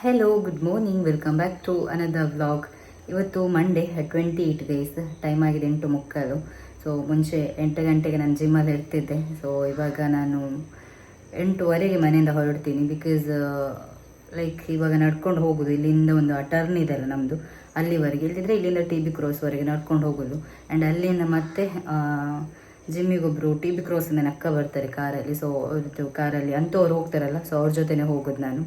Hello good morning welcome back to another vlog ಇವತ್ತು Monday twenty eight days time ಆಗಿದೆ ಎಂಟು ಮುಕ್ಕಾಲು. So ಮುಂಚೆ ಎಂಟು ಗಂಟೆಗೆ ನಾನು ಜಿಮ್ಮಲ್ಲಿ ಇರ್ತಿದ್ದೆ. ಸೊ ಇವಾಗ ನಾನು ಎಂಟುವರೆಗೆ ಮನೆಯಿಂದ ಹೊರಡ್ತೀನಿ ಬಿಕಾಸ್ ಲೈಕ್ ಇವಾಗ ನಡ್ಕೊಂಡು ಹೋಗೋದು. ಇಲ್ಲಿಂದ ಒಂದು ಟರ್ನ್ ಇದೆಲ್ಲ ನಮ್ಮದು ಅಲ್ಲಿವರೆಗೆ. ಇಲ್ಲದಿದ್ದರೆ ಇಲ್ಲಿಂದ ಟಿ ಬಿ ಕ್ರಾಸ್ವರೆಗೆ ನಡ್ಕೊಂಡು ಹೋಗೋದು. ಆ್ಯಂಡ್ ಅಲ್ಲಿಂದ ಮತ್ತೆ ಜಿಮ್ಮಿಗೊಬ್ಬರು ಟಿ ಬಿ ಕ್ರಾಸಿಂದ ನಕ್ಕ ಬರ್ತಾರೆ ಕಾರಲ್ಲಿ. ಸೊ ಅವ್ರದ್ದು ಕಾರಲ್ಲಿ ಅಂಥವ್ರು ಹೋಗ್ತಾರಲ್ಲ. ಸೊ ಅವ್ರ ಜೊತೆನೇ ಹೋಗೋದು ನಾನು.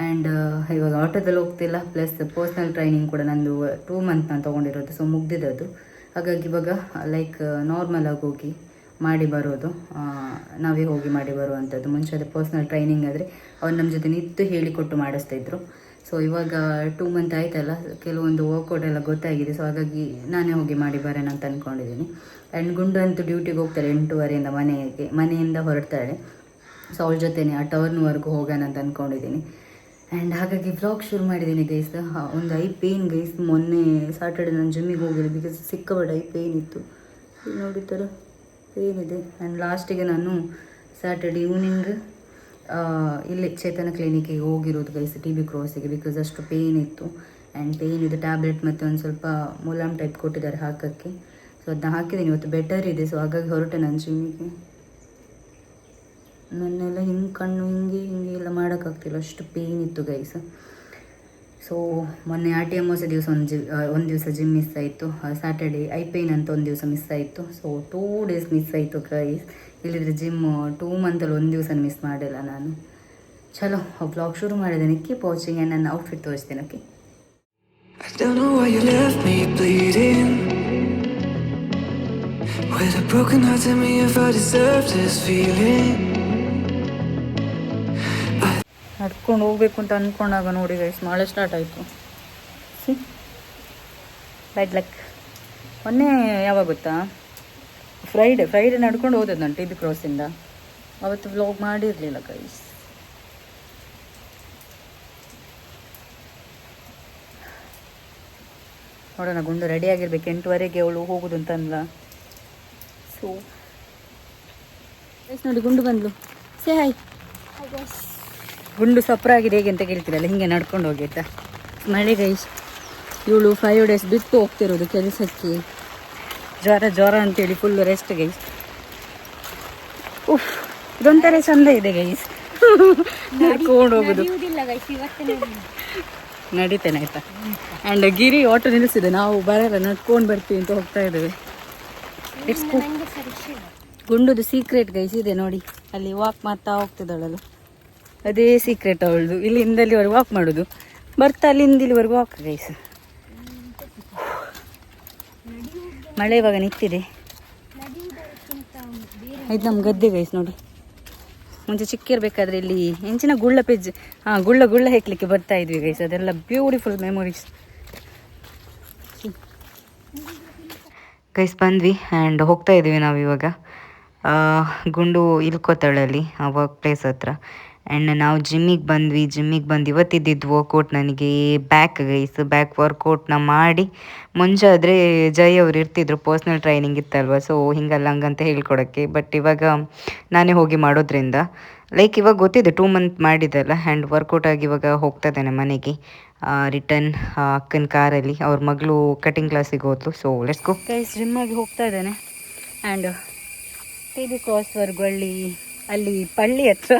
ಆ್ಯಂಡ್ ಇವಾಗ ಆಟೋದಲ್ಲಿ ಹೋಗ್ತಿಲ್ಲ ಪ್ಲಸ್ ಪರ್ಸ್ನಲ್ ಟ್ರೈನಿಂಗ್ ಕೂಡ ನಂದು ಟೂ ಮಂತ್ ನಾನು ತೊಗೊಂಡಿರೋದು ಸೊ ಮುಗ್ದಿದ್ದದು ಹಾಗಾಗಿ ಇವಾಗ ಲೈಕ್ ನಾರ್ಮಲಾಗಿ ಹೋಗಿ ಮಾಡಿ ಬರೋದು. ನಾವೇ ಹೋಗಿ ಮಾಡಿ ಬರುವಂಥದ್ದು ಮುಂಚೆ ಅದು ಪರ್ಸ್ನಲ್ ಟ್ರೈನಿಂಗ್ ಆದರೆ ಅವ್ರು ನಮ್ಮ ಜೊತೆ ನಿಂತು ಹೇಳಿಕೊಟ್ಟು ಮಾಡಿಸ್ತಾ ಇದ್ರು ಸೊ ಇವಾಗ ಟೂ ಮಂತ್ ಆಯ್ತಲ್ಲ, ಕೆಲವೊಂದು ವರ್ಕೌಟ್ ಎಲ್ಲ ಗೊತ್ತಾಗಿದೆ. ಸೊ ಹಾಗಾಗಿ ನಾನೇ ಹೋಗಿ ಮಾಡಿ ಬರೋಣ ಅಂತ ಅಂದ್ಕೊಂಡಿದ್ದೀನಿ ಆ್ಯಂಡ್ ಗುಂಡು ಅಂತೂ ಡ್ಯೂಟಿಗೆ ಹೋಗ್ತಾರೆ ಎಂಟೂವರೆಯಿಂದ ಮನೆಗೆ, ಮನೆಯಿಂದ ಹೊರಡ್ತಾಳೆ ಸೊ ಅವಳ ಜೊತೆನೇ ಆ ಟರ್ನ್ವರೆಗೂ ಹೋಗೋಣ ಅಂತ ಅಂದ್ಕೊಂಡಿದ್ದೀನಿ ಆ್ಯಂಡ್ ಹಾಗಾಗಿ ವ್ಲಾಗ್ ಶುರು ಮಾಡಿದ್ದೀನಿ ಗೈಸ್ ಒಂದು ಐ ಪೇಯ್ನ್ ಗೈಸ್ ಮೊನ್ನೆ ಸಾಟರ್ಡೆ ನಾನು ಜಿಮ್ಮಿಗೆ ಹೋಗಿದ್ದೆ ಬಿಕಾಸ್ ಸಿಕ್ಕಾಬಟ್ಟೆ ಐ ಪೇಯ್ನ್ ಇತ್ತು. ನೋಡಿ ನೋಡಿದ್ದೀರ ಪೇಯ್ನ್ ಇದೆ. ಆ್ಯಂಡ್ ಲಾಸ್ಟಿಗೆ ನಾನು ಸ್ಯಾಟರ್ಡೆ ಈವ್ನಿಂಗ್ ಇಲ್ಲಿ ಚೇತನ ಕ್ಲಿನಿಕ್ಕಿಗೆ ಹೋಗಿರೋದು ಗೈಸ್ ಟಿ ಬಿ ಕ್ರಾಸಿಗೆ ಬಿಕಾಸ್ ಅಷ್ಟು ಪೇನ್ ಇತ್ತು. ಆ್ಯಂಡ್ ಪೇಯ್ನ್ ಇದೆ ಟ್ಯಾಬ್ಲೆಟ್ ಮತ್ತು ಒಂದು ಸ್ವಲ್ಪ ಮುಲಾಮ್ ಟೈಪ್ ಕೊಟ್ಟಿದ್ದಾರೆ ಹಾಕೋಕ್ಕೆ. ಸೊ ಅದನ್ನ ಹಾಕಿದ್ದೀನಿ ಇವತ್ತು ಬೆಟರ್ ಇದೆ. ಸೊ ಹಾಗಾಗಿ ಹೊರಟೆ ನಾನು ಜಿಮ್ಮಿಗೆ ನನ್ನೆಲ್ಲ ಹಿಂಗೆ ಕಣ್ಣು ಹಿಂಗೆ ಹಿಂಗೆ ಎಲ್ಲ ಮಾಡೋಕ್ಕಾಗ್ತಿಲ್ಲ ಅಷ್ಟು ಪೇಯ್ನ್ ಇತ್ತು ಗೈಸ್ ಸೊ ಮೊನ್ನೆ ಆರ್ ಟಿ ಅಮಾವಾಸ್ಯೆ ದಿವಸ ಒಂದು ಜಿ ಒಂದು ದಿವಸ ಜಿಮ್ ಮಿಸ್ ಆಯಿತು. ಸ್ಯಾಟರ್ಡೇ ಐ ಪೇಯ್ನ್ ಅಂತ ಒಂದು ದಿವಸ ಮಿಸ್ ಆಯಿತು. ಸೊ ಟೂ ಡೇಸ್ ಮಿಸ್ ಆಯಿತು ಗೈಸ್ ಇಲ್ಲಿದ್ರೆ ಜಿಮ್ ಟೂ ಮಂತಲ್ಲಿ ಒಂದು ದಿವಸ ಮಿಸ್ ಮಾಡಿಲ್ಲ ನಾನು. ಚಲೋ ಬ್ಲಾಗ್ ಶುರು ಮಾಡಿದ್ದೇನೆ. ಕೀಪ್ ವಾಚಿಂಗ್ ಆ್ಯಂಡ್ ನನ್ನ ಔಟ್ಫಿಟ್ ತೋರಿಸ್ತೇನೆ okay. With a broken heart, tell me if I deserve this feeling. ನಡ್ಕೊಂಡು ಹೋಗ್ಬೇಕು ಅಂತ ಅಂದ್ಕೊಂಡಾಗ ನೋಡಿ ಗೈಸ್ ಮಳೆ ಸ್ಟಾರ್ಟ್ ಆಯಿತು. ಸಿ. ಬ್ಯಾಡ್ ಲಕ್ ಮೊನ್ನೆ ಯಾವಾಗ ಗೊತ್ತಾ? ಫ್ರೈಡೆ ಫ್ರೈಡೆ ನಡ್ಕೊಂಡು ಹೋದದ್ದು ನಾನು ಟಿ ಬಿ ಕ್ರಾಸಿಂದ ಅವತ್ತು ವ್ಲಾಗ್ ಮಾಡಿರಲಿಲ್ಲ ಗೈಸ್ ನೋಡೋಣ, ಗುಂಡು ರೆಡಿ ಆಗಿರ್ಬೇಕು. ಎಂಟುವರೆಗೆ ಅವಳು ಹೋಗೋದು ಅಂತ ಅಂದ್ಲ ಸೊ ನೋಡಿ, ಗುಂಡು ಬಂದ್ಲು. ಸೇ ಹಾಯ್ ಗುಂಡು ಸಪ್ರಾಗಿದೆ ಹೇಗೆ ಅಂತ ಕೇಳ್ತೀರಲ್ಲ ಹಿಂಗೆ ನಡ್ಕೊಂಡು ಹೋಗಿ ಆಯ್ತಾ? ಮಳೆ ಗೈಸ್ ಇವಳು ಫೈವ್ ಡೇಸ್ ಬಿಟ್ಟು ಹೋಗ್ತಿರೋದು ಕೆಲಸಕ್ಕೆ. ಜ್ವರ ಜ್ವರ ಅಂತೇಳಿ ಫುಲ್ ರೆಸ್ಟ್ ಗೈಸ್ ಉಫ್, ಇದೊಂಥರ ಚಂದ ಇದೆ ಗೈಸ್ ನಡ್ಕೊಂಡು ಹೋಗುದು. ನಡೀತೇನೆ ಆಯ್ತಾ? ಆ್ಯಂಡ್ ಗಿರಿ ಆಟೋ ನಿಲ್ಲಿಸಿದೆ. ನಾವು ಬರಲ್ಲ, ನಡ್ಕೊಂಡು ಬರ್ತೀವಿ ಅಂತ ಹೋಗ್ತಾ ಇದ್ದೇವೆ. ಗುಂಡುದು ಸೀಕ್ರೆಟ್ ಗೈಸ್ ಇದೆ ನೋಡಿ. ಅಲ್ಲಿ ವಾಕ್ ಮಾಡ್ತಾ ಹೋಗ್ತಿದ್ದಾಳಲ್ಲ. ಅದೇ ಸೀಕ್ರೆಟ್ ಅವಳದು. ಇಲ್ಲಿಂದ ಅಲ್ಲಿವರೆಗೂ ವಾಕ್ ಮಾಡೋದು. ಬರ್ತಾ ಅಲ್ಲಿಂದ ಇಲ್ಲಿವರೆಗೂ ವಾಕ್ ಗೈಸ್ ಮಳೆ ಇವಾಗ ನಿಂತಿದೆ. ಇದು ನಮ್ಮ ಗದ್ದೆ ಗೈಸ್ ನೋಡಿ. ಮುಂಚೆ ಚಿಕ್ಕ ಇರಬೇಕಾದ್ರೆ ಇಲ್ಲಿ ಹೆಂಚಿನ ಗುಳ್ಳ ಪೆಜ್ ಹಾಂ, ಗುಳ್ಳ ಗುಳ್ಳ ಹೆಕ್ಲಿಕ್ಕೆ ಬರ್ತಾ ಇದ್ವಿ ಗೈಸ್ ಅದೆಲ್ಲ ಬ್ಯೂಟಿಫುಲ್ ಮೆಮೊರೀಸ್ ಗೈಸ್ ಬಂದ್ವಿ ಆ್ಯಂಡ್ ಹೋಗ್ತಾ ಇದ್ದೀವಿ ನಾವು ಇವಾಗ ಗುಂಡು ಇಲ್ಕೋತಾಳಲ್ಲಿ, ಆ ವರ್ಕ್ ಪ್ಲೇಸ್ ಹತ್ರ. ಆ್ಯಂಡ್ ನಾವು ಜಿಮ್ಮಿಗೆ ಬಂದ್ವಿ ಜಿಮ್ಮಿಗೆ ಬಂದು ಇವತ್ತಿದ್ದಿದ್ದು ವರ್ಕೌಟ್ ನನಗೆ ಬ್ಯಾಕ್ ಗೈಸ್ ಬ್ಯಾಕ್ ವರ್ಕೌಟ್ನ ಮಾಡಿ. ಮುಂಚೆ ಆದರೆ ಜೈ ಅವ್ರು ಇರ್ತಿದ್ರು ಪರ್ಸ್ನಲ್ ಟ್ರೈನಿಂಗ್ ಇತ್ತಲ್ವ ಸೊ ಹಿಂಗಲ್ಲ ಹಂಗಂತ ಹೇಳ್ಕೊಡೋಕ್ಕೆ. ಬಟ್ ಇವಾಗ ನಾನೇ ಹೋಗಿ ಮಾಡೋದ್ರಿಂದ ಲೈಕ್ ಇವಾಗ ಗೊತ್ತಿದೆ ಟೂ ಮಂತ್ ಮಾಡಿದ್ದಲ್ಲ ಆ್ಯಂಡ್ ವರ್ಕೌಟ್ ಆಗಿ ಇವಾಗ ಹೋಗ್ತಾ ಇದ್ದಾನೆ ಮನೆಗೆ. ರಿಟರ್ನ್ ಅಕ್ಕನ ಕಾರಲ್ಲಿ, ಅವ್ರ ಮಗಳು ಕಟಿಂಗ್ ಕ್ಲಾಸಿಗೆ ಹೋದ್ಲು ಸೊ ಲೆಟ್ಸ್ ಗೋ ಗೈಸ್ ಜಿಮ್ಮಾಗಿ ಹೋಗ್ತಾ ಇದ್ದಾನೆ. ಆ್ಯಂಡ್ ಟಿ ಬಿ ಕ್ರಾಸ್ ಅಲ್ಲಿ ಅಲ್ಲಿ ಪಳ್ಳಿ ಹತ್ರ.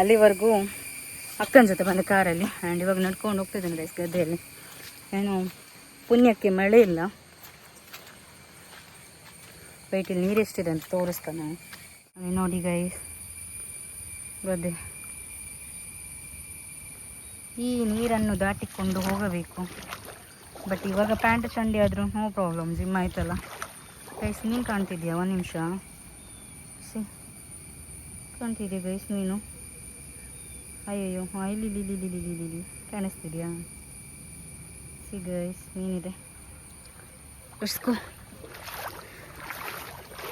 ಅಲ್ಲಿವರೆಗೂ ಅಕ್ಕನ ಜೊತೆ ಬಂದ ಕಾರಲ್ಲಿ ಆ್ಯಂಡ್ ಇವಾಗ ನಡ್ಕೊಂಡು ಹೋಗ್ತಿದ್ದೀನಿ ರೈಸ್ ಗದ್ದೆಯಲ್ಲಿ. ಏನು, ಪುಣ್ಯಕ್ಕೆ ಮಳೆ ಇಲ್ಲ. ಇಲ್ಲಿ ನೀರು ಎಷ್ಟಿದೆ ಅಂತ ತೋರಿಸ್ತಾನೆ. ನೋಡಿ ಗೈಸ್ ಗದ್ದೆ. ಈ ನೀರನ್ನು ದಾಟಿಕೊಂಡು ಹೋಗಬೇಕು. ಬಟ್ ಇವಾಗ ಪ್ಯಾಂಟ್ ಚಂಡಿ ಆದರೂ ನೋ ಪ್ರಾಬ್ಲಮ್ ಜಿಮ್ ಆಯ್ತಲ್ಲ. ಗೈಸ್ ನೀನು ಕಾಣ್ತಿದ್ಯಾ ಒಂದು ನಿಮಿಷ? ಸಿ, ಕಾಣ್ತಿದ್ಯಾ ಗೈಸ್ ನೀನು? ಅಯ್ಯಯ್ಯೋ ಹಾಂ ಇಲ್ಲಿ ಇಲ್ಲಿ ಇಲ್ಲಿ ಇಲ್ಲಿ ಇಲ್ಲಿ ಕಾಣಿಸ್ತಿದೆಯಾ? ಸಿ, ಗೈಸ್ ನೀನಿದೆ ಇಸ್ಕೋ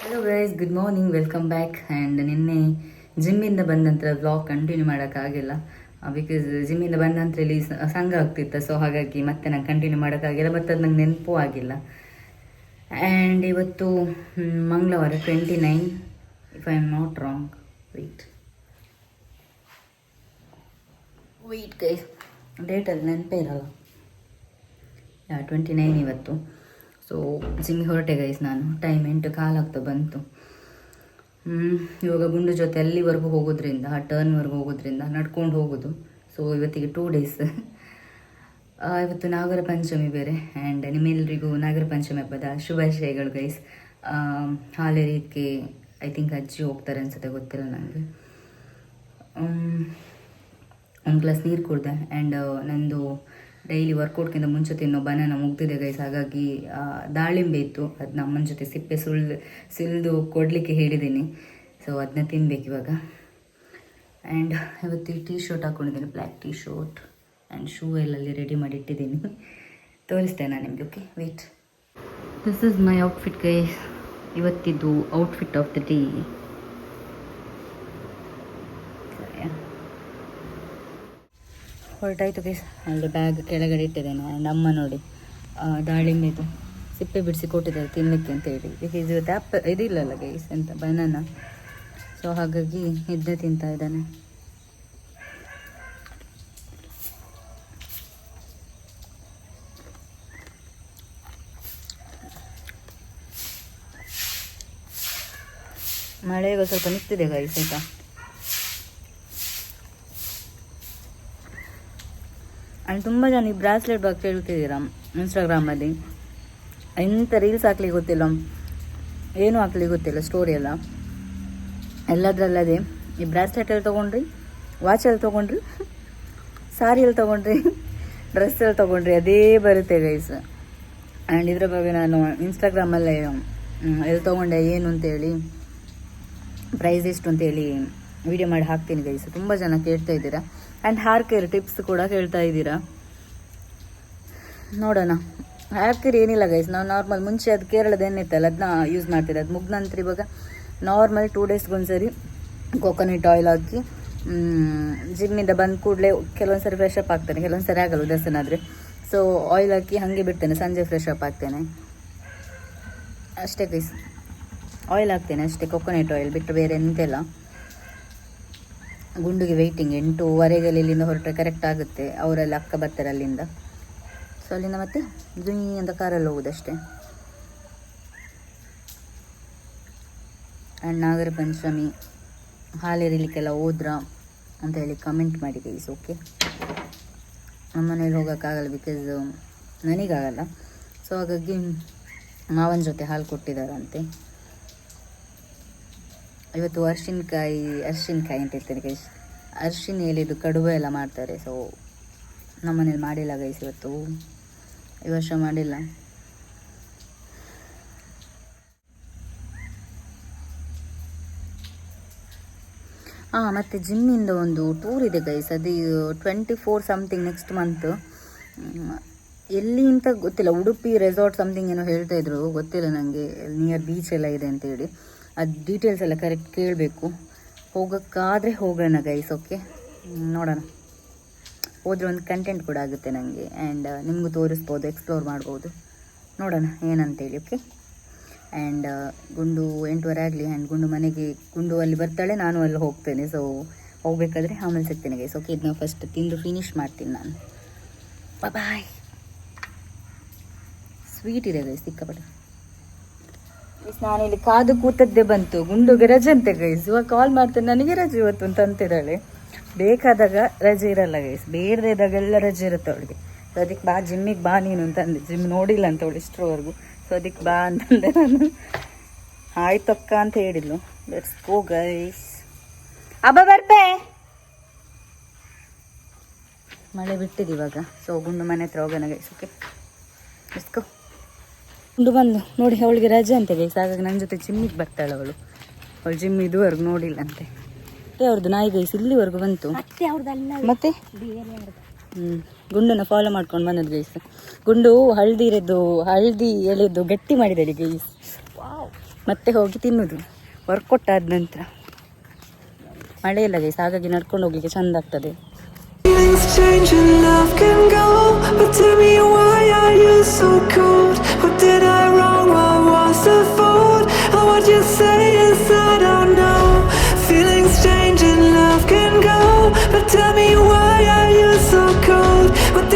hello guys good morning welcome back and ನಿನ್ನೆ ಜಿಮ್ಮಿಂದ ಬಂದ ನಂತರ ವ್ಲಾಗ್ ಕಂಟಿನ್ಯೂ ಮಾಡೋಕ್ಕಾಗಿಲ್ಲ ಬಿಕಾಸ್ ಜಿಮ್ಮಿಂದ ಬಂದ ನಂತರ ಇಲ್ಲಿ ಸಂಘ ಆಗ್ತಿತ್ತು. ಸೊ ಹಾಗಾಗಿ ಮತ್ತೆ ನಾನು ಕಂಟಿನ್ಯೂ ಮಾಡೋಕ್ಕಾಗಿಲ್ಲ ಮತ್ತು ಅದು ನಂಗೆ ನೆನಪು ಆಗಿಲ್ಲ. ಆ್ಯಂಡ್ ಇವತ್ತು ಮಂಗಳವಾರ twenty nine if I am not wrong wait wait guys ಡೇಟಲ್ಲಿ ನೆನಪೇ ಇರಲ್ಲ. ಯಾ ಟ್ವೆಂಟಿ ನೈನ್ ಇವತ್ತು. ಸೊ ಜಿಮ್ಮಿಗೆ ಹೊರಟೆ ಗೈಸ್ ನಾನು. ಟೈಮ್ ಎಂಟು ಕಾಲಾಗ್ತಾ ಬಂತು. ಇವಾಗ ಗುಂಡು ಜೊತೆ ಅಲ್ಲಿವರೆಗೂ ಹೋಗೋದ್ರಿಂದ, ಆ ಟರ್ನ್ವರೆಗೂ ಹೋಗೋದ್ರಿಂದ ನಡ್ಕೊಂಡು ಹೋಗೋದು. ಸೊ ಇವತ್ತಿಗೆ ಟೂ ಡೇಸ್ ಇವತ್ತು ನಾಗರ ಪಂಚಮಿ ಬೇರೆ. ಆ್ಯಂಡ್ ನಿಮ್ಮೆಲ್ಲರಿಗೂ ನಾಗರ ಪಂಚಮಿ ಹಬ್ಬದ ಶುಭಾಶಯಗಳು ಗೈಸ್ ಹಾಲೇರಿಕೆ ಐ ಥಿಂಕ್ ಅಜ್ಜಿ ಹೋಗ್ತಾರೆ ಅನ್ಸುತ್ತೆ, ಗೊತ್ತಿಲ್ಲ ನನಗೆ ಒಂದು ಗ್ಲಾಸ್ ನೀರು ಕುಡ್ದೆ. ಆ್ಯಂಡ್ ನಂದು ಡೈಲಿ ವರ್ಕೌಟ್ಗಿಂತ ಮುಂಚೆ ತಿನ್ನೋ ಬನಾನ ಮುಗ್ದಿದೆ ಗೈಸ್ ಹಾಗಾಗಿ ದಾಳಿಂಬೆ ಇತ್ತು. ಅದು ನಮ್ಮನ ಜೊತೆ ಸಿಪ್ಪೆ ಸುಳ್ಳು ಸಿಲ್ದು ಕೊಡಲಿಕ್ಕೆ ಹೇಳಿದ್ದೀನಿ. ಸೊ ಅದನ್ನ ತಿನ್ಬೇಕು ಇವಾಗ. ಆ್ಯಂಡ್ ಇವತ್ತು ಟೀ ಶರ್ಟ್ ಹಾಕ್ಕೊಂಡಿದ್ದೀನಿ black T shirt and shoe ಎಲ್ಲಲ್ಲಿ ready ಮಾಡಿ ಇಟ್ಟಿದ್ದೀನಿ. ತೋರಿಸ್ತೇನೆ ನಾನು ನಿಮಗೆ okay wait this is my outfit guys ಇವತ್ತಿದ್ದು outfit of the day ಹೊರಟಾಯ್ತು ಗೈಸ್ ಅಲ್ಲಿ ಬ್ಯಾಗ್ ಕೆಳಗಡೆ ಇಟ್ಟಿದ್ದೇನೆ ಆ್ಯಂಡ್ ಅಮ್ಮ ನೋಡಿ. ದಾಳಿಂಬೆದು ಸಿಪ್ಪೆ ಬಿಡಿಸಿ ಕೊಟ್ಟಿದ್ದಾರೆ ತಿನ್ನಲಿಕ್ಕೆ ಅಂತ ಹೇಳಿ. ಇದು ಆ್ಯಪ್ ಇದಿಲ್ಲಲ್ಲ ಗೈಸ್ ಅಂತ ಬನಾನ ಸೊ ಹಾಗಾಗಿ ನಿದ್ದೆ ತಿಂತಾ ಇದ್ದಾನೆ. ಮಳೆಗೂ ಸ್ವಲ್ಪ ನಿಂತಿದೆ ಗೈಸ್ ಆಯ್ತಾ? ಆ್ಯಂಡ್ ತುಂಬ ಜನ ಈ ಬ್ರಾಸ್ಲೆಟ್ ಬಗ್ಗೆ ಕೇಳ್ತಿದ್ದೀರಾ ಇನ್ಸ್ಟಾಗ್ರಾಮಲ್ಲಿ ಎಂಥ ರೀಲ್ಸ್ ಹಾಕ್ಲಿಕ್ಕೆ ಗೊತ್ತಿಲ್ಲ. ಏನು ಹಾಕ್ಲಿಕ್ಕೆ ಗೊತ್ತಿಲ್ಲ ಸ್ಟೋರಿ ಎಲ್ಲ. ಎಲ್ಲದರಲ್ಲದೆ ಈ ಬ್ರಾಸ್ಲೆಟಲ್ಲಿ ತಗೊಂಡ್ರಿ ತೊಗೊಂಡ್ರಿ ವಾಚ್ ಎಲ್ಲಿ ತೊಗೊಂಡ್ರಿ ಸಾರಿಯಲ್ಲಿ ತೊಗೊಂಡ್ರಿ ಡ್ರೆಸ್ ಎಲ್ಲಿ ತೊಗೊಂಡ್ರಿ, ಅದೇ ಬರುತ್ತೆ ಗೈಸ್ ಆ್ಯಂಡ್ ಇದ್ರ ಬಗ್ಗೆ ನಾನು ಇನ್ಸ್ಟಾಗ್ರಾಮಲ್ಲೇ ಎಲ್ಲಿ ತೊಗೊಂಡೆ, ಏನು ಅಂತೇಳಿ ಪ್ರೈಸ್ ಎಷ್ಟು ಅಂತೇಳಿ ವಿಡಿಯೋ ಮಾಡಿ ಹಾಕ್ತೀನಿ ಗೈಸ್ ತುಂಬ ಜನ ಕೇಳ್ತಾ ಇದ್ದೀರಾ. ಆ್ಯಂಡ್ ಹೇರ್ ಕೇರ್ ಟಿಪ್ಸ್ ಕೂಡ ಕೇಳ್ತಾ ಇದ್ದೀರಾ. ನೋಡೋಣ. ಹೇರ್ ಕೇರ್ ಏನಿಲ್ಲ ಗೈಸ್ ನಾವು ನಾರ್ಮಲ್ ಮುಂಚೆ ಅದು ಕೇರಳದ ಏನಿತ್ತಲ್ಲ ಅದನ್ನ ಯೂಸ್ ಮಾಡ್ತೀರಿ ಅದು ಮುಗ್ದ ನಂತರ ಇವಾಗ ನಾರ್ಮಲ್ ಟೂ ಡೇಸ್ಗೊಂದ್ಸರಿ ಕೋಕೋನಟ್ ಆಯಿಲ್ ಹಾಕಿ ಜಿಮ್ಮಿಂದ ಬಂದ ಕೂಡಲೇ ಕೆಲವೊಂದು ಸರಿ ಫ್ರೆಶ್ ಅಪ್ ಆಗ್ತಾನೆ. ಕೆಲವೊಂದು ಸರಿ ಆಗಲ್ಲ ಉದಾಸನ ಆದರೆ. ಸೊ ಆಯಿಲ್ ಹಾಕಿ ಹಾಗೆ ಬಿಡ್ತೇನೆ. ಸಂಜೆ ಫ್ರೆಶ್ ಅಪ್ ಆಗ್ತೇನೆ. ಅಷ್ಟೇ ಗೈಸ್ ಆಯಿಲ್ ಹಾಕ್ತೇನೆ ಅಷ್ಟೇ ಕೊಕೊನಟ್ ಆಯಿಲ್ ಬಿಟ್ಟರೆ ಬೇರೆ ಎಂತೆಲ್ಲ. ಗುಂಡಿಗೆ ವೆಯ್ಟಿಂಗ್ ಎಂಟೂವರೆಗೆಲ್ಲ ಇಲ್ಲಿಂದ ಹೊರಟ್ರೆ ಕರೆಕ್ಟ್ ಆಗುತ್ತೆ. ಅವರೆಲ್ಲ ಅಕ್ಕ ಬರ್ತಾರೆ ಅಲ್ಲಿಂದ ಸೊ ಅಲ್ಲಿಂದ ಮತ್ತೆ ಜುಯಿ ಅಂತ ಕಾರಲ್ಲಿ ಹೋಗೋದಷ್ಟೇ. ಆ್ಯಂಡ್ ನಾಗರ ಪಂಚಮಿ ಹಾಲೆರಿಲಿಕ್ಕೆಲ್ಲ ಹೋದ್ರ ಅಂತ ಹೇಳಿ ಕಮೆಂಟ್ ಮಾಡಿ ಗೈಸ್ ಓಕೆ ನಮ್ಮ ಮನೇಲಿ ಹೋಗೋಕ್ಕಾಗಲ್ಲ ಬಿಕಾಸ್ ನನಗಾಗಲ್ಲ. ಸೊ ಹಾಗಾಗಿ ಮಾವನ ಜೊತೆ ಹಾಲು ಕೊಟ್ಟಿದ್ದಾರಂತೆ. ಇವತ್ತು ಅರ್ಶಿನಕಾಯಿ, ಅರ್ಶಿನ್ಕಾಯಿ ಅಂತ ಇರ್ತಾರೆ ಗೈಸ್ ಅರ್ಶಿನ ಎಲೆದು ಕಡುಬು ಎಲ್ಲ ಮಾಡ್ತಾರೆ ಸೊ ನಮ್ಮನೇಲಿ ಮಾಡಿಲ್ಲ ಗೈಸ್ ಇವತ್ತು. ಈ ವರ್ಷ ಮಾಡಿಲ್ಲ. ಹಾಂ ಮತ್ತು ಜಿಮ್ಮಿಂದ ಒಂದು ಟೂರ್ ಇದೆ ಗೈಸ್ ಅದು twenty four something next month ಎಲ್ಲಿ ಅಂತ ಗೊತ್ತಿಲ್ಲ. ಉಡುಪಿ ರೆಸಾರ್ಟ್ ಸಮಥಿಂಗ್ ಏನೋ ಹೇಳ್ತಾ ಇದ್ರು, ಗೊತ್ತಿಲ್ಲ ನನಗೆ ನಿಯರ್ ಬೀಚ್ ಎಲ್ಲ ಇದೆ ಅಂತೇಳಿ ಅದು ಡೀಟೇಲ್ಸ್ ಎಲ್ಲ ಕರೆಕ್ಟ್ ಕೇಳಬೇಕು. ಹೋಗೋಕ್ಕಾದರೆ ಹೋಗೋಣ ಗೈಸ್ ಓಕೆ ನೋಡೋಣ. ಹೋದ್ರೆ ಒಂದು ಕಂಟೆಂಟ್ ಕೂಡ ಆಗುತ್ತೆ ನನಗೆ ಆ್ಯಂಡ್ ನಿಮಗೂ ತೋರಿಸ್ಬೋದು ಎಕ್ಸ್ಪ್ಲೋರ್ ಮಾಡ್ಬೋದು. ನೋಡೋಣ ಏನಂತೇಳಿ ಓಕೆ ಆ್ಯಂಡ್ ಗುಂಡು ಎಂಟುವರೆ ಆಗಲಿ ಆ್ಯಂಡ್ ಗುಂಡು ಮನೆಗೆ, ಗುಂಡು ಅಲ್ಲಿ ಬರ್ತಾಳೆ, ನಾನು ಅಲ್ಲಿ ಹೋಗ್ತೇನೆ. ಸೊ ಹೋಗಬೇಕಾದ್ರೆ ಆಮೇಲೆ ಸಿಗ್ತೇನೆ ಗೈಸ್ ಓಕೆ ಇದನ್ನ ಫಸ್ಟ್ ತಿಂದು ಫಿನಿಶ್ ಮಾಡ್ತೀನಿ ನಾನು. ಬಾಯ್ ಸ್ವೀಟ್ ಇದೆ ಗೈಸ್ ಸಿಕ್ಕಾಪಟ್ಟೆ. ನಾನಿಲ್ಲಿ ಕಾದು ಕೂತದ್ದೇ ಬಂತು. ಗುಂಡುಗೆ ರಜೆ ಅಂತೆ ಗೈಸ್ ಇವಾಗ ಕಾಲ್ ಮಾಡ್ತೇನೆ. ನನಗೆ ರಜೆ ಇವತ್ತು ಅಂತ ಅಂತಿದ್ದಾಳೆ. ಬೇಕಾದಾಗ ರಜೆ ಇರಲ್ಲ ಗೈಸ್ ಬೇರೆ ಇದ್ದಾಗೆಲ್ಲ ರಜೆ ಇರುತ್ತೆ ಅವಳಿಗೆ. ಸೊ ಅದಕ್ಕೆ ಬಾ ಜಿಮ್ಮಿಗೆ ಬಾ ನೀನು ಅಂತ ಅಂದೆ. ಜಿಮ್ ನೋಡಿಲ್ಲ ಅಂತ ಅವಳು ಇಷ್ಟರವರೆಗೂ. ಸೊ ಅದಕ್ಕೆ ಬಾ ಅಂತಂದೆ ನಾನು. ಆಯ್ತಕ್ಕ ಅಂತ ಹೇಳಿದ್ಲು. ಲೆಟ್ಸ್ ಗೋ ಗೈಸ್ ಅಬ್ಬ ಬರ್ಪೆ ಮಳೆ ಬಿಟ್ಟಿದೆ ಇವಾಗ. ಸೊ ಗುಂಡು ಮನೆ ಹತ್ರ ಹೋಗೋಣ ಗೈಸ್ ಓಕೆ ಲೆಟ್ಸ್ ಗೋ ಗುಂಡು ಬಂದು ನೋಡಿ ಅವಳಿಗೆ ರಜೆ ಅಂತ ಗೈಸ್ ಹಾಗಾಗಿ ನನ್ನ ಜೊತೆ ಜಿಮ್ಮಿಗೆ ಬರ್ತಾಳೆ ಅವಳು. ಅವಳು ಜಿಮ್ ಇದುವರೆಗೂ ನೋಡಿಲ್ಲ ಅಂತೆ. ಮತ್ತೆ ಅವ್ರದ್ದು ನಾಯಿ ಗೈಸ್ ಇಲ್ಲಿವರೆಗೂ ಬಂತು. ಮತ್ತೆ ಹ್ಞೂ ಗುಂಡನ್ನ ಫಾಲೋ ಮಾಡ್ಕೊಂಡು ಬಂದದ್ದು ಗೈಸ್. ಗುಂಡು ಹಳದಿ ಇರೋದು ಹಳದಿ ಎಳೆದು ಗಟ್ಟಿ ಮಾಡಿದಳಿ ಗೈಸ್. ಮತ್ತೆ ಹೋಗಿ ತಿನ್ನೋದು. ವರ್ಕ್ ಆದ ನಂತರ. ಮಳೆ ಇಲ್ಲ ಗೈಸ್ ಹಾಗಾಗಿ ನಡ್ಕೊಂಡು ಹೋಗ್ಲಿಕ್ಕೆ ಚಂದ ಆಗ್ತದೆ. Change and love can go. But tell me why are you so cold? What did I wrong? what you say is I don't know. Feelings change and love can go. But tell me why are you so cold? What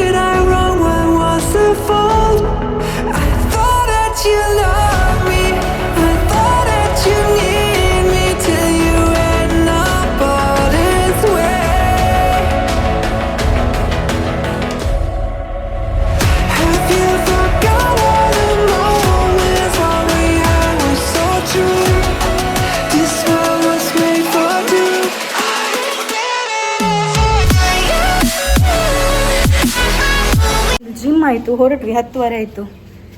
ಆಯಿತು ಹೊರಟ್ವಿ ಹತ್ತುವರೆ ಆಯಿತು.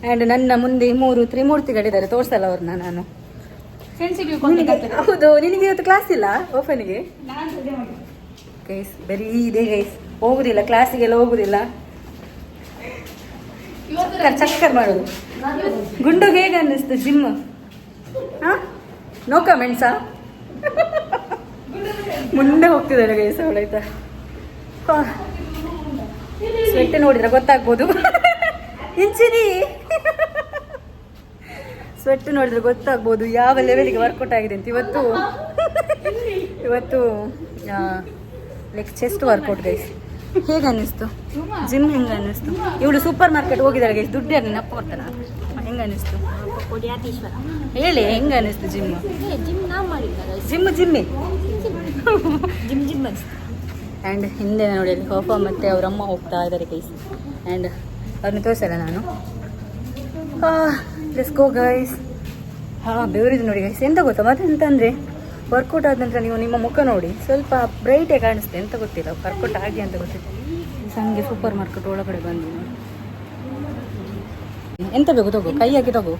And ನನ್ನ ಮುಂದೆ ಮೂರು ತ್ರಿಮೂರ್ತಿಗಳಿದ್ದಾರೆ ತೋರಿಸಲ್ಲ ಅವ್ರನ್ನ ನಾನು. ಹೌದು ನಿನಗೆ ಇವತ್ತು ಕ್ಲಾಸ್ ಇಲ್ಲ ಓಪನಿಗೆ ಗೈಸ್ ಬರೀ ಇದೆ ಗೈಸ್ ಹೋಗುದಿಲ್ಲ ಕ್ಲಾಸಿಗೆಲ್ಲ ಹೋಗುದಿಲ್ಲ. ಚಕ್ಕರ್ ಮಾಡೋದು. ಗುಂಡು ಹೇಗೆ ಅನ್ನಿಸ್ತು ಜಿಮ್? ಹಾ? ನೋ ಕಮೆಂಟ್ಸಾ ಮುಂದೆ ಹೋಗ್ತಿದ್ದಾರೆ ಗೈಸ್ ಅವಳಾಯ್ತಾ? ಸ್ವೆಟ್ ನೋಡಿದ್ರೆ ಗೊತ್ತಾಗ್ಬೋದು. ಇಂಚಿನಿ. ಸ್ವೆಟ್ ನೋಡಿದ್ರೆ ಗೊತ್ತಾಗ್ಬೋದು. ಯಾವ ಲೆವೆಲ್ಗೆ ವರ್ಕೌಟ್ ಆಗಿದೆ ಅಂತ ಇವತ್ತು. ಇವತ್ತು ಲೈಕ್ ಚೆಸ್ಟ್ ವರ್ಕೌಟ್ ಗೈಸ್ ಹೇಗೆ ಅನ್ನಿಸ್ತು? ಜಿಮ್ ಹೆಂಗೆ ಅನ್ನಿಸ್ತು? ಇವಳು ಸೂಪರ್ ಮಾರ್ಕೆಟ್ ಹೋಗಿದ್ದಾಳೆ ಗೈಸ್ ದುಡ್ಡು ಯಾರು ನೆನಪು ಕೊಡ್ತಾನ? ಹೆಂಗೆ ಅನ್ನಿಸ್ತು? ಹೇಳಿ ಹೆಂಗೆ ಅನ್ನಿಸ್ತು ಜಿಮ್ ಜಿಮ್ ಜಿಮ್ ಜಿಮ್ಮಿ ಜಿಮ್ ಜಿಮ್ ಆ್ಯಂಡ್ ಹಿಂದೆ ನೋಡಿ ಅಲ್ಲಿ ಪಾಪ ಮತ್ತು ಅವರಮ್ಮ ಹೋಗ್ತಾ ಇದ್ದಾರೆ ಕೈಸ್ ಆ್ಯಂಡ್ ಅವ್ರನ್ನ ತೋರಿಸಲ್ಲ ನಾನು? ಲೆಸ್ ಗೋ ಗೈಸ್ ಹಾಂ, ಬೆವರಿದು ನೋಡಿ ಗೈಸ್ ಎಂತ ಗೊತ್ತಾ? ಮತ್ತೆ ಎಂತಂದರೆ ವರ್ಕೌಟ್ ಆದ ನಂತರ ನೀವು ನಿಮ್ಮ ಮುಖ ನೋಡಿ, ಸ್ವಲ್ಪ ಬ್ರೈಟೇ ಕಾಣಿಸ್ತದೆ ಎಂತ ಗೊತ್ತಿಲ್ಲ ವರ್ಕೌಟ್ ಆಗಿ ಅಂತ ಗೊತ್ತಿಲ್ಲ. ಸಂಗೆ ಸೂಪರ್ ಮಾರ್ಕೆಟ್ ಒಳಗಡೆ ಬಂದು. ಎಂತ ಬೇಕು ತಗೋ? ಕೈ ಹಾಕಿ ತಗೋ.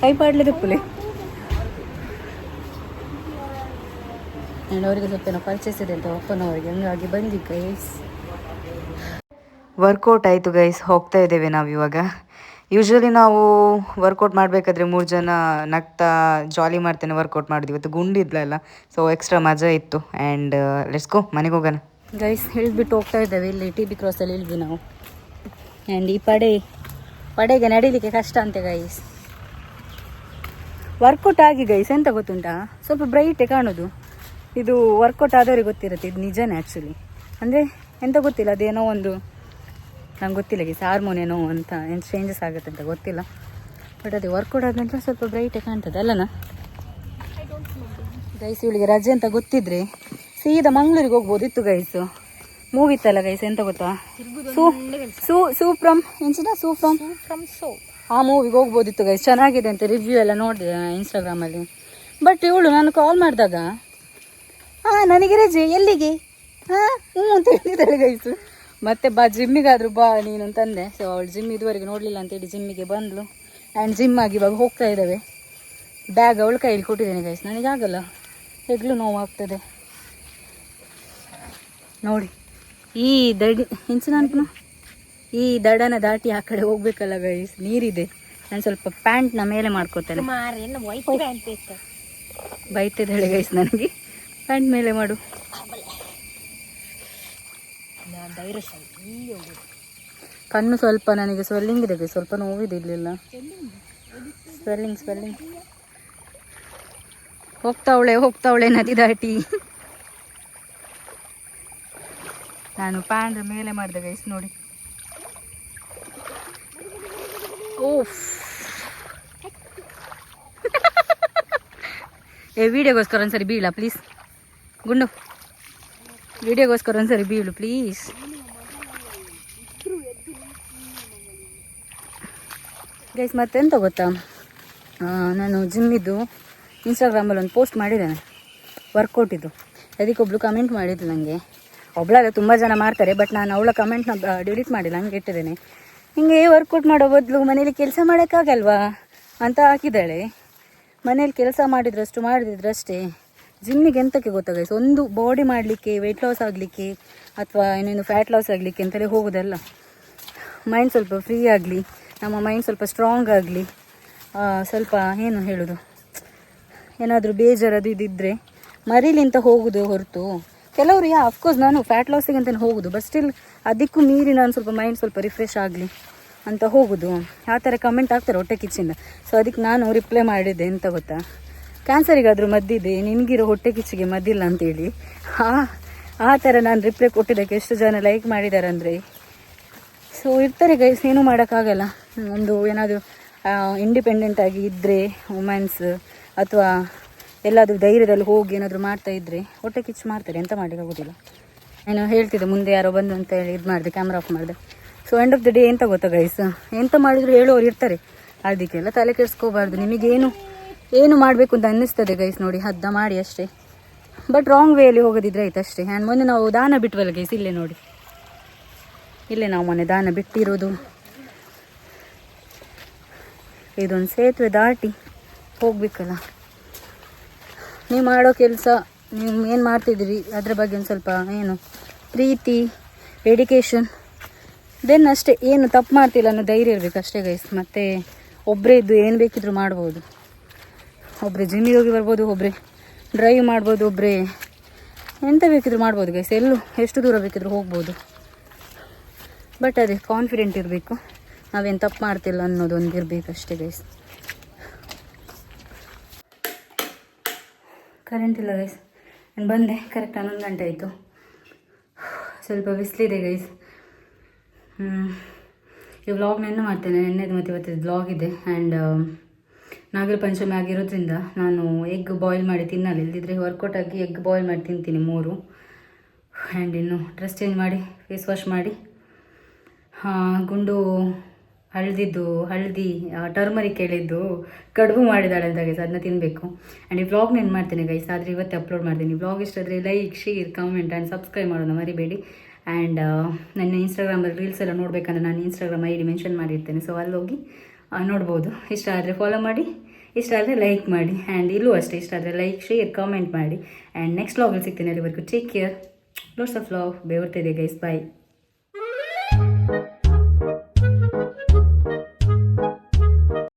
ಕೈ ಪಾಡ್ಲೆ ತಿಪ್ಪಲೆ. ಆ್ಯಂಡ್ ಅವರಿಗೆ ಸ್ವಲ್ಪ ಏನೋ ಪರ್ಚೇಸ್ ಇದೆ ಅಂತ ಅಪ್ಪನವರಿಗೆ ಹಂಗಾಗಿ ಬಂದಿ ಗೈಸ್ ವರ್ಕೌಟ್ ಆಯಿತು ಗೈಸ್ ಹೋಗ್ತಾ ಇದ್ದೇವೆ ನಾವು ಇವಾಗ. ಯೂಶ್ವಲಿ ನಾವು ವರ್ಕೌಟ್ ಮಾಡಬೇಕಾದ್ರೆ ಮೂರು ಜನ ನಗ್ತಾ ಜಾಲಿ ಮಾಡ್ತೇನೆ ವರ್ಕೌಟ್ ಮಾಡಿದ್ವಿ ಇವತ್ತು ಗುಂಡಿದ್ಲಲ್ಲ ಸೊ ಎಕ್ಸ್ಟ್ರಾ ಮಜಾ ಇತ್ತು. ಆ್ಯಂಡ್ ಲೆಟ್ಸ್ ಗೋ ಮನೆಗೆ ಹೋಗೋಣ. ಗೈಸ್ ಇಳಿದ್ಬಿಟ್ಟು ಹೋಗ್ತಾ ಇದ್ದೇವೆ ಇಲ್ಲಿ ಟಿ ಬಿ ಕ್ರಾಸಲ್ಲಿ ಇಳಿದ್ವಿ ನಾವು. ಆ್ಯಂಡ್ ಈ ಪಡೆ ಪಡೆಗೆ ನಡೀಲಿಕ್ಕೆ ಕಷ್ಟ ಅಂತೆ ಗೈಸ್ ವರ್ಕೌಟ್ ಆಗಿ ಗೈಸ್ ಎಂತ ಗೊತ್ತುಂಟಾ? ಸ್ವಲ್ಪ ಬ್ರೈಟೇ ಕಾಣೋದು. ಇದು ವರ್ಕೌಟ್ ಆದವ್ರಿಗೆ ಗೊತ್ತಿರುತ್ತೆ ಇದು ನಿಜನೇ ಆ್ಯಕ್ಚುಲಿ ಅಂದರೆ ಎಂತ ಗೊತ್ತಿಲ್ಲ ಅದೇನೋ ಒಂದು ನಂಗೆ ಗೊತ್ತಿಲ್ಲ ಗೀಸ್ ಹಾರ್ಮೋನ್ ಏನೋ ಅಂತ ಏನು ಚೇಂಜಸ್ ಆಗುತ್ತೆ ಅಂತ ಗೊತ್ತಿಲ್ಲ. ಬಟ್ ಅದೇ ವರ್ಕೌಟ್ ಆದ ನಂತರ ಸ್ವಲ್ಪ ಬ್ರೈಟೇ ಕಾಣ್ತದೆ ಅಲ್ಲನಾ ಗೈಸ್ ಇವಳಿಗೆ ರಜೆ ಅಂತ ಗೊತ್ತಿದ್ರೆ ಸೀದಾ ಮಂಗಳೂರಿಗೆ ಹೋಗ್ಬೋದಿತ್ತು ಗೈಸು ಮೂವಿ ಇತ್ತಲ್ಲ ಗೈಸ್ ಎಂತ ಗೊತ್ತಾ? ಸೂ ಸೂ ಸೂ ಫ್ರಮ್ ಎಂಚಿನ ಸೂ ಫ್ರಮ್ ಫ್ರಮ್ ಸೋ ಆ ಮೂವಿಗೆ ಹೋಗ್ಬೋದಿತ್ತು ಗೈಸ್ ಚೆನ್ನಾಗಿದೆ ಅಂತ ರಿವ್ಯೂ ಎಲ್ಲ ನೋಡಿದೆ ಇನ್ಸ್ಟಾಗ್ರಾಮಲ್ಲಿ ಬಟ್ ಇವಳು ನಾನು ಕಾಲ್ ಮಾಡಿದಾಗ ಹಾಂ ನನಗೆ ರಜೆ ಎಲ್ಲಿಗೆ? ಹಾಂ ಹ್ಞೂ ಅಂತ ಹೇಳಿದಳೆ ಗೈಸು ಮತ್ತೆ ಬಾ ಜಿಮ್ಮಿಗಾದರೂ ಬಾ ನೀನು ಅಂತಂದೆ ಸೊ ಅವಳು ಜಿಮ್ ಇದುವರೆಗೆ ನೋಡಲಿಲ್ಲ ಅಂತೇಳಿ ಜಿಮ್ಮಿಗೆ ಬಂದಳು ಆ್ಯಂಡ್ ಜಿಮ್ ಆಗಿ ಇವಾಗ ಹೋಗ್ತಾ ಇದ್ದಾವೆ. ಬ್ಯಾಗ್ ಅವಳ ಕೈಯಲ್ಲಿ ಕೊಟ್ಟಿದ್ದೇನೆ ಗೈಸ್ ನನಗಾಗಲ್ಲ ಹೆಗ್ಲು ನೋವಾಗ್ತದೆ. ನೋಡಿ ಈ ದಡಿ ಹೆಂಚು ಅನ್ಪನು ಈ ದಡನ ದಾಟಿ ಆ ಕಡೆ ಹೋಗ್ಬೇಕಲ್ಲ ಗೈಸ್ ನೀರಿದೆ. ನಾನು ಸ್ವಲ್ಪ ಪ್ಯಾಂಟ್ನ ಮೇಲೆ ಮಾಡ್ಕೋತೇನೆ. ಬೈತಿದ್ದಾಳೆ ಗೈಸ್ ನನಗೆ. ಪ್ಯಾಂಟ್ ಮೇಲೆ ಮಾಡು. ಕಣ್ಣು ಸ್ವಲ್ಪ ನನಗೆ ಸ್ವೆಲ್ಲಿಂಗ್ ಇದೆ. ಸ್ವಲ್ಪ ನೋವಿದೆ ಇಲ್ಲಿಲ್ಲ ಸ್ವೆಲ್ಲಿಂಗ್ ಸ್ವೆಲ್ಲಿಂಗ್ ಹೋಗ್ತಾವಳೆ ಹೋಗ್ತಾವಳೆ ನದಿ ದಾಟಿ. ನಾನು ಪ್ಯಾಂಟ್ ಮೇಲೆ ಮಾಡಿದೆ ಗೈಸ್ ನೋಡಿ. ಓಫ್ ಏ ವಿಡಿಯೋಗೋಸ್ಕರ ಒಂದ್ಸರಿ ಬೀಳ ಪ್ಲೀಸ್ ಗುಂಡು. ವಿಡಿಯೋಗೋಸ್ಕರ ಒಂದ್ಸರಿ ಬೀಳು ಪ್ಲೀಸ್ ಗೈಸ್ ಮತ್ತೆಂತ ಗೊತ್ತಾ? ನಾನು ಜಿಮ್ಮಿದ್ದು ಇನ್ಸ್ಟಾಗ್ರಾಮಲ್ಲಿ ಒಂದು ಪೋಸ್ಟ್ ಮಾಡಿದ್ದೇನೆ. ವರ್ಕೌಟ್ ಇದು. ಅದಕ್ಕೊಬ್ಳು ಕಮೆಂಟ್ ಮಾಡಿದ್ದು ನನಗೆ ಒಬ್ಳಲ್ಲ ತುಂಬ ಜನ ಮಾಡ್ತಾರೆ ಬಟ್ ನಾನು ಅವಳ ಕಮೆಂಟ್ನ ಡಿಲೀಟ್ ಮಾಡಿಲ್ಲ, ಹಂಗೆ ಇಟ್ಟಿದ್ದೇನೆ. ಹಿಂಗೆ ವರ್ಕೌಟ್ ಮಾಡೋ ಬದಲು ಮನೇಲಿ ಕೆಲಸ ಮಾಡೋಕ್ಕಾಗಲ್ವಾ? ಅಂತ ಹಾಕಿದ್ದಾಳೆ. ಮನೇಲಿ ಕೆಲಸ ಮಾಡಿದ್ರಷ್ಟು ಮಾಡಿದ್ರಷ್ಟೇ ಜಿಮ್ಮಿಗೆ ಎಂತಕ್ಕೆ ಗೊತ್ತಾಗೈಸ್ ಒಂದು ಬಾಡಿ ಮಾಡಲಿಕ್ಕೆ ವೆಯ್ಟ್ ಲಾಸ್ ಆಗಲಿಕ್ಕೆ ಅಥವಾ ಏನೇನು ಫ್ಯಾಟ್ ಲಾಸ್ ಆಗಲಿಕ್ಕೆ ಅಂತಲೇ ಹೋಗೋದಲ್ಲ. ಮೈಂಡ್ ಸ್ವಲ್ಪ ಫ್ರೀ ಆಗಲಿ, ನಮ್ಮ ಮೈಂಡ್ ಸ್ವಲ್ಪ ಸ್ಟ್ರಾಂಗ್ ಆಗಲಿ ಸ್ವಲ್ಪ ಏನು ಹೇಳೋದು? ಏನಾದರೂ ಬೇಜಾರು ಅದು ಇದಿದ್ದರೆ ಮರೀಲಿಂತ ಹೋಗೋದು ಹೊರತು. ಕೆಲವರು, ಯಾ ಅಫ್ಕೋರ್ಸ್ ನಾನು ಫ್ಯಾಟ್ ಲಾಸಿಗೆ ಅಂತಲೇ ಹೋಗೋದು ಬಟ್ ಸ್ಟಿಲ್ ಅದಕ್ಕೂ ಮೀರಿ ನಾನು ಸ್ವಲ್ಪ ಮೈಂಡ್ ಸ್ವಲ್ಪ ರಿಫ್ರೆಶ್ ಆಗಲಿ ಅಂತ ಹೋಗೋದು. ಆ ಥರ ಕಮೆಂಟ್ ಆಗ್ತಾರೆ ಹೊಟ್ಟೆ ಕಿಚ್ಚಿಂದ. ಸೊ ಅದಕ್ಕೆ ನಾನು ರಿಪ್ಲೈ ಮಾಡಿದ್ದೆ, ಎಂತ ಗೊತ್ತಾ? ಕ್ಯಾನ್ಸರಿಗಾದರೂ ಮದ್ದಿದೆ, ನಿನಗಿರೋ ಹೊಟ್ಟೆ ಕಿಚ್ಚಿಗೆ ಮದ್ದಿಲ್ಲ ಅಂತೇಳಿ. ಆ ಆ ಥರ ನಾನು ರಿಪ್ಲೈ ಕೊಟ್ಟಿದ್ದಕ್ಕೆ ಎಷ್ಟು ಜನ ಲೈಕ್ ಮಾಡಿದ್ದಾರೆ ಅಂದರೆ ಸೊ ಇರ್ತಾರೆ ಗೈಸ್ ಏನೂ ಮಾಡೋಕ್ಕಾಗಲ್ಲ. ಒಂದು ಏನಾದರೂ ಇಂಡಿಪೆಂಡೆಂಟ್ ಆಗಿ ಇದ್ದರೆ ವುಮೆನ್ಸ್ ಅಥವಾ ಎಲ್ಲಾದರೂ ಧೈರ್ಯದಲ್ಲಿ ಹೋಗಿ ಏನಾದರೂ ಮಾಡ್ತಾ ಇದ್ದರೆ ಹೊಟ್ಟೆ ಕಿಚ್ಚು ಮಾಡ್ತಾರೆ, ಎಂತ ಮಾಡಲಿಕ್ಕಾಗೋದಿಲ್ಲ ನಾನು ಹೇಳ್ತಿದ್ದೆ ಮುಂದೆ ಯಾರೋ ಬಂದು ಅಂತ ಹೇಳಿ ಇದು ಮಾಡಿದೆ ಕ್ಯಾಮ್ರಾ ಆಫ್ ಮಾಡಿದೆ. So end of the day ಎಂತ ಗೊತ್ತಾ ಗೈಸ್ ಎಂತ ಮಾಡಿದ್ರು ಹೇಳೋರು ಇರ್ತಾರೆ. ಅದಕ್ಕೆಲ್ಲ ತಲೆ ಕೆಡಿಸ್ಕೋಬಾರ್ದು, ನಿಮಗೇನು? ಏನು ಮಾಡಬೇಕು ಅಂತ ಅನ್ನಿಸ್ತದೆ ಗೈಸ್ ನೋಡಿ, ಹದ್ದ ಮಾಡಿ ಅಷ್ಟೇ. ಬಟ್ ರಾಂಗ್ ವೇಯಲ್ಲಿ ಹೋಗೋದಿದ್ರೆ ಆಯ್ತು ಅಷ್ಟೇ. ಆ್ಯಂಡ್ ಮೊನ್ನೆ ನಾವು ದಾನ ಬಿಟ್ವಲ್ಲ ಗೈಸ್ ಇಲ್ಲೇ ನೋಡಿ. ಇಲ್ಲೇ ನಾವು ಮೊನ್ನೆ ದಾನ ಬಿಟ್ಟಿರೋದು. ಇದೊಂದು ಸೇತುವೆ ದಾಟಿ ಹೋಗ್ಬೇಕಲ್ಲ. ನೀವು ಮಾಡೋ ಕೆಲಸ, ನೀವು ಏನು ಮಾಡ್ತಿದ್ದೀರಿ? ಅದ್ರ ಬಗ್ಗೆ ಒಂದು ಸ್ವಲ್ಪ ಏನು, ಪ್ರೀತಿ ಡೆಡಿಕೇಶನ್ ದೆನ್ ಅಷ್ಟೇ. ಏನು ತಪ್ಪು ಮಾಡ್ತಿಲ್ಲ ಅನ್ನೋ ಧೈರ್ಯ ಇರಬೇಕು ಅಷ್ಟೇ ಗೈಸ್ ಮತ್ತು ಒಬ್ಬರೇ ಇದ್ದು ಏನು ಬೇಕಿದ್ರೂ ಮಾಡ್ಬೋದು. ಒಬ್ಬರೇ ಜಿಮ್ಮಿಗೆ ಹೋಗಿ ಬರ್ಬೋದು ಒಬ್ಬರೇ ಡ್ರೈವ್ ಮಾಡ್ಬೋದು ಒಬ್ಬರೇ ಎಂತ ಬೇಕಿದ್ರು ಮಾಡ್ಬೋದು ಗೈಸ್ ಎಲ್ಲೂ ಎಷ್ಟು ದೂರ ಬೇಕಿದ್ರು ಹೋಗ್ಬೋದು. ಬಟ್ ಅದೇ ಕಾನ್ಫಿಡೆಂಟ್ ಇರಬೇಕು. ನಾವೇನು ತಪ್ಪು ಮಾಡ್ತಿಲ್ಲ ಅನ್ನೋದೊಂದು ಇರಬೇಕು ಅಷ್ಟೇ ಗೈಸ್ ಕರೆಂಟ್ ಇಲ್ಲ ಗೈಸ್ ನಾನು ಬಂದೆ ಕರೆಕ್ಟ್ ಹನ್ನೊಂದು ಗಂಟೆ ಆಯಿತು. ಸ್ವಲ್ಪ ಬಿಸಿಲಿದೆ ಗೈಸ್ ಈ ವ್ಲಾಗ್ ನೆನ್ನೆ ಮಾಡ್ತೇನೆ, ನೆನ್ನೆದು ಮತ್ತು ಇವತ್ತು ವ್ಲಾಗ್ ಇದೆ. ಆ್ಯಂಡ್ ನಾಗರ ಪಂಚಮಿ ಆಗಿರೋದ್ರಿಂದ ನಾನು ಎಗ್ ಬಾಯ್ಲ್ ಮಾಡಿ ತಿನ್ನಲ್ಲ. ಇಲ್ದಿದ್ರೆ ವರ್ಕೌಟ್ ಆಗಿ ಎಗ್ ಬಾಯ್ಲ್ ಮಾಡಿ ತಿಂತೀನಿ ಮೂರು. ಆ್ಯಂಡ್ ಇನ್ನು ಡ್ರೆಸ್ ಚೇಂಜ್ ಮಾಡಿ ಫೇಸ್ ವಾಶ್ ಮಾಡಿ. ಗುಂಡು ಹಳದಿದ್ದು ಹಳದಿ ಟರ್ಮರಿಕ್ ಹೇಳಿದ್ದು ಕಡುಬು ಮಾಡಿದಾಳೆ ಅಂತ ಗೈಸ್ ಅದನ್ನ ತಿನ್ನಬೇಕು ಆ್ಯಂಡ್ ಈ ವ್ಲಾಗ್ ನಾನು ಮಾಡ್ತೀನಿ ಗೈಸ್ ಆದರೆ ಇವತ್ತು ಅಪ್ಲೋಡ್ ಮಾಡ್ತೀನಿ. ವ್ಲಾಗ್ ಇಷ್ಟ ಆದರೆ like share comment and subscribe ಮಾಡೋದು ಮರಿಬೇಡಿ ಆ್ಯಂಡ್ ನನ್ನ ಇನ್ಸ್ಟಾಗ್ರಾಮಲ್ಲಿ ರೀಲ್ಸ್ ಎಲ್ಲ ನೋಡಬೇಕಂದ್ರೆ ನಾನು ಇನ್ಸ್ಟಾಗ್ರಾಮ್ ಐ ಡಿ ಮೆನ್ಷನ್ ಮಾಡಿರ್ತೇನೆ. ಸೊ ಅಲ್ಲಿ ಹೋಗಿ ಆ, ನೋಡ್ಬೋದು. ಇಷ್ಟ ಆದರೆ ಫಾಲೋ ಮಾಡಿ, ಇಷ್ಟ ಆದರೆ ಲೈಕ್ ಮಾಡಿ ಆ್ಯಂಡ್ ಇಲ್ಲೂ ಅಷ್ಟೇ ಇಷ್ಟ ಆದರೆ ಲೈಕ್ ಶೇರ್ ಕಾಮೆಂಟ್ ಮಾಡಿ. ಆ್ಯಂಡ್ ನೆಕ್ಸ್ಟ್ ಲಾಗಲ್ಲಿ ಸಿಗ್ತೀನಿ ಅಲ್ಲಿವರೆಗೂ. Take care lots of love ಬೇವರ್ತಿದೆ guys bye